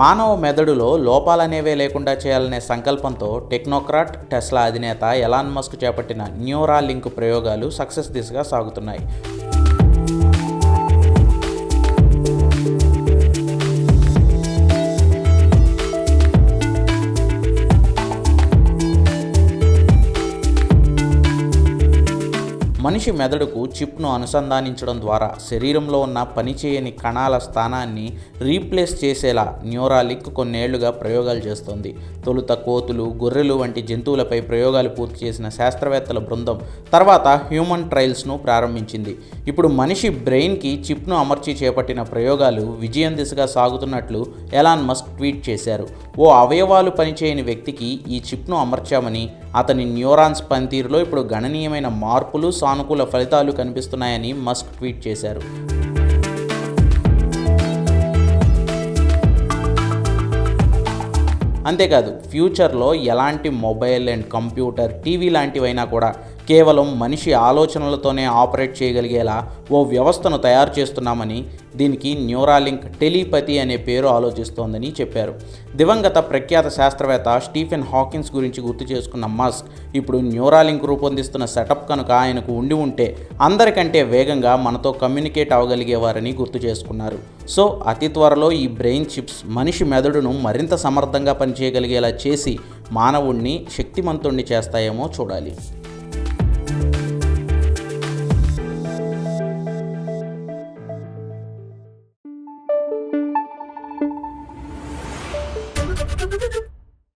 మానవ మెదడులో లోపాలనేవే లేకుండా చేయాలనే సంకల్పంతో టెక్నోక్రాట్ టెస్లా అధినేత ఎలాన్ మస్క్ చేపట్టిన న్యూరా లింక్ ప్రయోగాలు సక్సెస్ దిశగా సాగుతున్నాయి. మనిషి మెదడుకు చిప్ను అనుసంధానించడం ద్వారా శరీరంలో ఉన్న పనిచేయని కణాల స్థానాన్ని రీప్లేస్ చేసేలా న్యూరాలిక్ కొన్నేళ్ళుగా ప్రయోగాలు చేస్తోంది. తొలుత కోతులు గొర్రెలు వంటి జంతువులపై ప్రయోగాలు పూర్తి చేసిన శాస్త్రవేత్తల బృందం తర్వాత హ్యూమన్ ట్రయల్స్ను ప్రారంభించింది. ఇప్పుడు మనిషి బ్రెయిన్కి చిప్ను అమర్చి చేపట్టిన ప్రయోగాలు విజయం దిశగా సాగుతున్నట్లు ఎలాన్ మస్క్ ట్వీట్ చేశారు. ఓ అవయవాలు పనిచేయని వ్యక్తికి ఈ చిప్ను అమర్చామని అతని న్యూరాన్స్ పనితీరులో ఇప్పుడు గణనీయమైన మార్పులు సానుకూల ఫలితాలు కనిపిస్తున్నాయని మస్క్ ట్వీట్ చేశారు. అంతేకాదు ఫ్యూచర్లో ఎలాంటి మొబైల్ అండ్ కంప్యూటర్ టీవీ లాంటివైనా కూడా కేవలం మనిషి ఆలోచనలతోనే ఆపరేట్ చేయగలిగేలా ఓ వ్యవస్థను తయారు చేస్తున్నామని దీనికి న్యూరాలింక్ టెలిపతి అనే పేరు ఆలోచిస్తోందని చెప్పారు. దివంగత ప్రఖ్యాత శాస్త్రవేత్త స్టీఫెన్ హాకిన్స్ గురించి గుర్తు చేసుకున్న మస్క్ ఇప్పుడు న్యూరాలింక్ రూపొందిస్తున్న సెటప్ కనుక ఆయనకు ఉండి ఉంటే అందరికంటే వేగంగా మనతో కమ్యూనికేట్ అవ్వగలిగేవారని గుర్తు చేసుకున్నారు. సో అతి త్వరలో ఈ బ్రెయిన్ చిప్స్ మనిషి మెదడును మరింత సమర్థంగా పనిచేయగలిగేలా చేసి మానవుణ్ణి శక్తిమంతుణ్ణి చేస్తాయేమో చూడాలి.